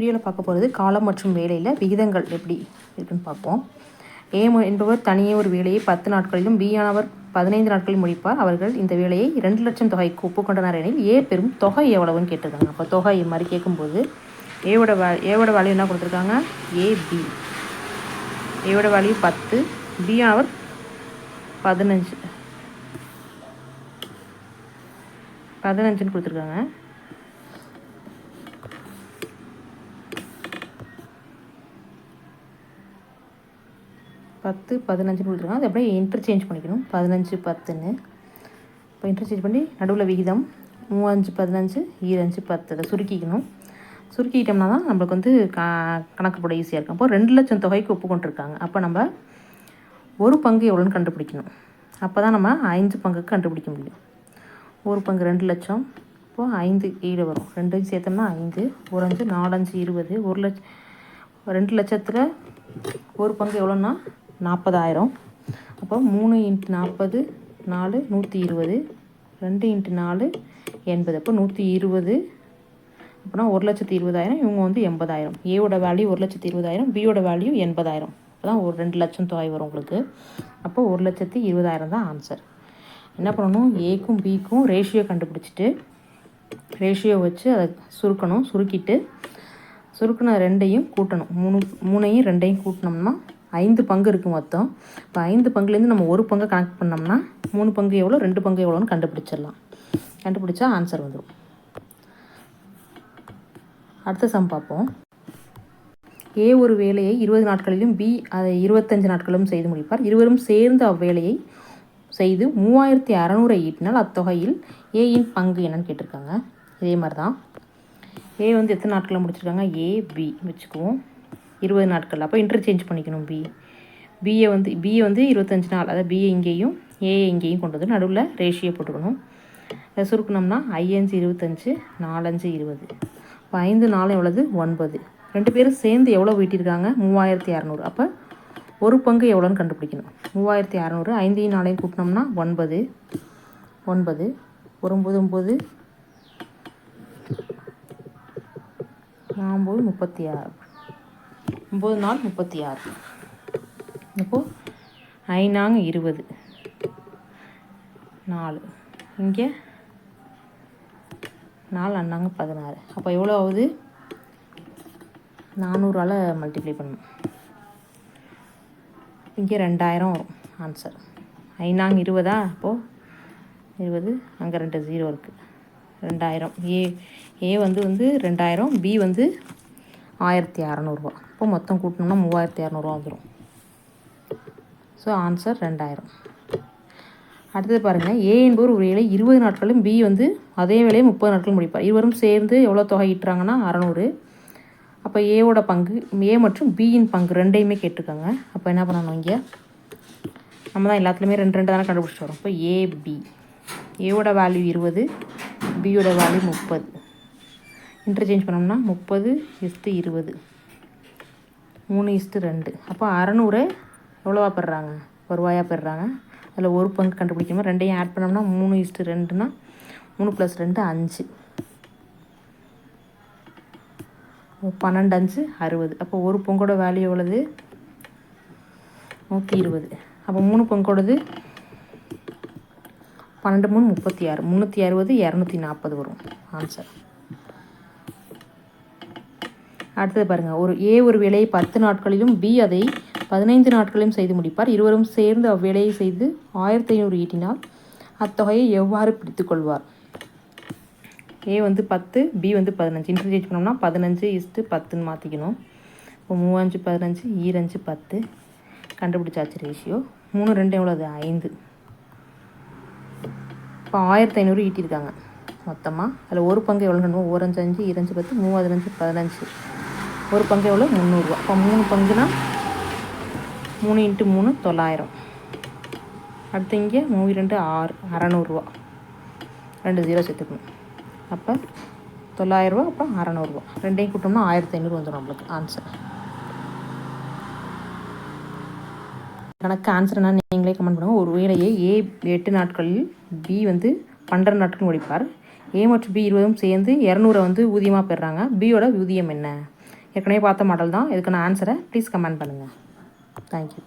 வீடியோவில் பார்க்க போகிறது காலம் மற்றும் வேலையில் விகிதங்கள் எப்படி இருக்குன்னு பார்ப்போம். ஏ என்பவர் தனியே ஒரு வேலையை பத்து நாட்களிலும் பி ஆனவர் பதினைந்து நாட்களில் முடிப்பார். அவர்கள் இந்த வேலையை இரண்டு லட்சம் தொகைக்கு ஒப்புக்கொண்டனர் எனில் ஏ பெரும் தொகை எவ்வளவுன்னு கேட்டிருக்காங்க. அப்போ தொகை இது மாதிரி கேட்கும்போது ஏவோட வே ஏவோட வேல்யூ என்ன கொடுத்துருக்காங்க? ஏபி ஏவோட வேல்யூ பத்து பி ஆனவர் பதினஞ்சு. பதினஞ்சுன்னு கொடுத்துருக்காங்க. பத்து பதினஞ்சுன்னு கொடுத்துருக்காங்க அது அப்படியே இன்டர்சேஞ்ச் பண்ணிக்கணும். பதினஞ்சு பத்துன்னு. இப்போ இன்டர்சேஞ்ச் பண்ணி நடுவில் விகிதம் மூவஞ்சு பதினஞ்சு ஈரஞ்சு பத்து. அதை சுருக்கிக்கணும். சுருக்கிக்கிட்டோம்னா தான் நம்மளுக்கு வந்து க கணக்கு போட ஈஸியாக இருக்கும். அப்போ ரெண்டு லட்சம் தொகைக்கு ஒப்புக்கொண்டிருக்காங்க அப்போ நம்ம ஒரு பங்கு எவ்வளோன்னு கண்டுபிடிக்கணும். அப்போ தான் நம்ம ஐந்து பங்குக்கு கண்டுபிடிக்க முடியும். ஒரு பங்கு ரெண்டு லட்சம். இப்போது ஐந்து ஈடு வரும். ரெண்டையும் சேர்த்தோம்னா ஐந்து. ஒரு அஞ்சு நாலஞ்சு இருபது. ஒரு லட்சம் ரெண்டு லட்சத்தில் ஒரு பங்கு எவ்வளோன்னா நாற்பதாயிரம். அப்போ மூணு இன்ட்டு நாற்பது நாலு நூற்றி இருபது. ரெண்டு இன்ட்டு நாலு எண்பது. அப்போ நூற்றி இருபது. அப்படின்னா ஒரு லட்சத்தி இருபதாயிரம் இவங்க வந்து எண்பதாயிரம். ஏவோட வேல்யூ ஒரு லட்சத்தி இருபதாயிரம் பியோட வேல்யூ எண்பதாயிரம். அப்போ தான் ஒரு ரெண்டு லட்சம் தொகை வரும் உங்களுக்கு. அப்போ ஒரு லட்சத்தி இருபதாயிரம் தான் ஆன்சர் என்ன பண்ணணும்? ஏக்கும் பிக்கும் ரேஷியோ கண்டுபிடிச்சிட்டு ரேஷியோ வச்சு அதை சுருக்கணும் சுருக்கிட்டு சுருக்கின ரெண்டையும் கூட்டணும். மூணு மூணையும் ரெண்டையும் கூட்டினோம்னா ஐந்து பங்கு இருக்குது மொத்தம். இப்போ ஐந்து பங்குலேருந்து நம்ம ஒரு பங்கை கனெக்ட் பண்ணோம்னா மூணு பங்கு எவ்வளோ ரெண்டு பங்கு எவ்வளோன்னு கண்டுபிடிச்சிடலாம். கண்டுபிடிச்சா ஆன்சர் வந்துடும் அடுத்த சம் பார்ப்போம். ஏ ஒரு வேலையை இருபது நாட்களிலும் பி அதை இருபத்தஞ்சு நாட்களிலும் செய்து முடிப்பார். இருவரும் சேர்ந்து அவ்வேலையை செய்து மூவாயிரத்தி அறநூறை ஈட்டினால் அத்தொகையில் ஏயின் பங்கு என்னன்னு கேட்டிருக்காங்க. இதே மாதிரி தான் ஏ வந்து எத்தனை நாட்களில் முடிச்சிருக்காங்க? ஏ பி வச்சுக்குவோம். இருபது நாட்கள். அப்போ இன்டர்சேஞ்ச் பண்ணிக்கணும் பி பிஏ வந்து பிஏ வந்து இருபத்தஞ்சி நாள். அதாவது பிஏ இங்கேயும் ஏஏ இங்கேயும் கொண்டு வந்து நடுவில் ரேஷியோ போட்டுக்கணும். அதை சுருக்கணும்னா ஐயஞ்சு இருபத்தஞ்சு நாலஞ்சு இருபது. இப்போ ஐந்து நாள் எவ்வளவு? ஒன்பது. ரெண்டு பேரும் சேர்ந்து எவ்வளோ வீட்டிருக்காங்க? மூவாயிரத்தி இரநூறு அப்போ ஒரு பங்கு எவ்வளோன்னு கண்டுபிடிக்கணும். மூவாயிரத்தி அறநூறு. ஐந்தையும் நாளையும் கூட்டினோம்னா ஒன்பது. ஒன்பது. ஒரு ஒம்பது ஒம்பது நாம்பது முப்பத்தி ஆறு. ஒம்பது நாள் முப்பத்தி ஆறு. இப்போது ஐநாங்க இருபது. நாலு. இங்கே? நாலு அண்ணாங்க பதினாறு. அப்போ எவ்வளோ ஆகுது? நானூறால் மல்டிப்ளை பண்ணணும். இங்கே ரெண்டாயிரம் வரும் ஆன்சர் ஐநாங்க இருபதா? அப்போது இருபது. அங்கே ரெண்டு ஜீரோ இருக்குது ரெண்டாயிரம். ஏ ஏ வந்து வந்து ரெண்டாயிரம் பி வந்து ஆயிரத்தி அறநூறுவா. இப்போ மொத்தம் கூட்டினோம்னா மூவாயிரத்தி இரநூறுவா வந்துடும் ஸோ ஆன்சர் ரெண்டாயிரம். அடுத்தது பாருங்கள் ஏ என்பவர் ஒரு வேலை இருபது நாட்களும் பி வந்து அதே வேலையை முப்பது நாட்கள் முடிப்பார். இருவரும் சேர்ந்து எவ்வளோ தொகை ஈட்டுறாங்கன்னா அறநூறு. அப்போ ஏவோட பங்கு ஏ மற்றும் பியின் பங்கு ரெண்டையுமே கேட்டிருக்காங்க. அப்போ என்ன பண்ணணும் இங்கே? நம்ம தான் எல்லாத்துலேயுமே ரெண்டு ரெண்டு தானே கண்டுபிடிச்சிட்டு வரோம். இப்போ ஏபி ஏவோட வேல்யூ இருபது பியோட வேல்யூ முப்பது. இன்டர்சேஞ்ச் பண்ணோம்னா முப்பது இஸ்ட்டு இருபது. மூணு இஸ்ட்டு ரெண்டு. அப்போ அறநூறு எவ்வளோவா பெறாங்க வருவாயாக பெறாங்க அதில் ஒரு பங்கு கண்டுபிடிக்கணும் ரெண்டையும் ஆட் பண்ணோம்னா மூணு இஸ்ட்டு ரெண்டுனா மூணு ப்ளஸ் ரெண்டு அஞ்சு. பன்னெண்டு அஞ்சு அறுபது. அப்போ ஒரு பொங்கோட வேல்யூ எவ்வளவு? நூற்றி இருபது. அப்போ மூணு பொங்கோடது பன்னெண்டு மூணு முப்பத்தி ஆறு. முந்நூற்றி அறுபது இரநூத்தி நாற்பது வரும். ஆன்சர் அடுத்தது பாருங்கள் ஒரு ஏ ஒரு வேலையை பத்து நாட்களிலும் பி அதை பதினைந்து நாட்களிலும் செய்து முடிப்பார். இருவரும் சேர்ந்து அவ்வேலையை செய்து ஆயிரத்தி ஐநூறு ஈட்டினால் அத்தொகையை எவ்வாறு பிடித்துக்கொள்வார் ஏ வந்து பத்து பி வந்து பதினஞ்சு. இன்டர்ஜேஜ் பண்ணோம்னா பதினஞ்சு இஸ்ட்டு பத்துன்னு மாற்றிக்கணும் இப்போ மூவஞ்சு பதினஞ்சு ஈரஞ்சு பத்து. கண்டுபிடிச்சாச்சு ரேஷியோ மூணு ரெண்டு எவ்வளோது ஐந்து. இப்போ ஆயிரத்தி ஐநூறு ஈட்டியிருக்காங்க. மொத்தமாக அதில் ஒரு பங்கு எவ்வளோ ஓரஞ்சு அஞ்சு இரஞ்சு பத்து. மூவாதிரஞ்சு பதினஞ்சு. ஒரு பங்கு எவ்வளோ முந்நூறுரூவா இப்போ மூணு பங்குனா மூணு இன்ட்டு மூணு தொள்ளாயிரம். அடுத்து இங்கே மூணு ரெண்டு ஆறு அறநூறுவா ரெண்டு ஜீரோ சேர்த்துக்கணும். அப்போ தொள்ளாயிரரூவா அப்புறம் அறநூறுவா ரெண்டையும் கூட்டோம்னா ஆயிரத்தி ஐநூறு வந்துடும் நம்மளுக்கு ஆன்சர் கணக்கு ஆன்சர் என்ன நீங்களே கமெண்ட் பண்ணுங்கள் ஒரு வேலையை ஏ எட்டு நாட்களில் பி வந்து பன்னெண்டு நாட்கள் முடிப்பார். ஏ மற்றும் பி இருபதும் சேர்ந்து இரநூறை வந்து ஊதியமாக பெறுறாங்க. பியோட ஊதியம் என்ன? ஏற்கனவே பார்த்த மாடல் தான். இதுக்கான ஆன்சரை ப்ளீஸ் கமெண்ட் பண்ணுங்கள் தேங்க்யூ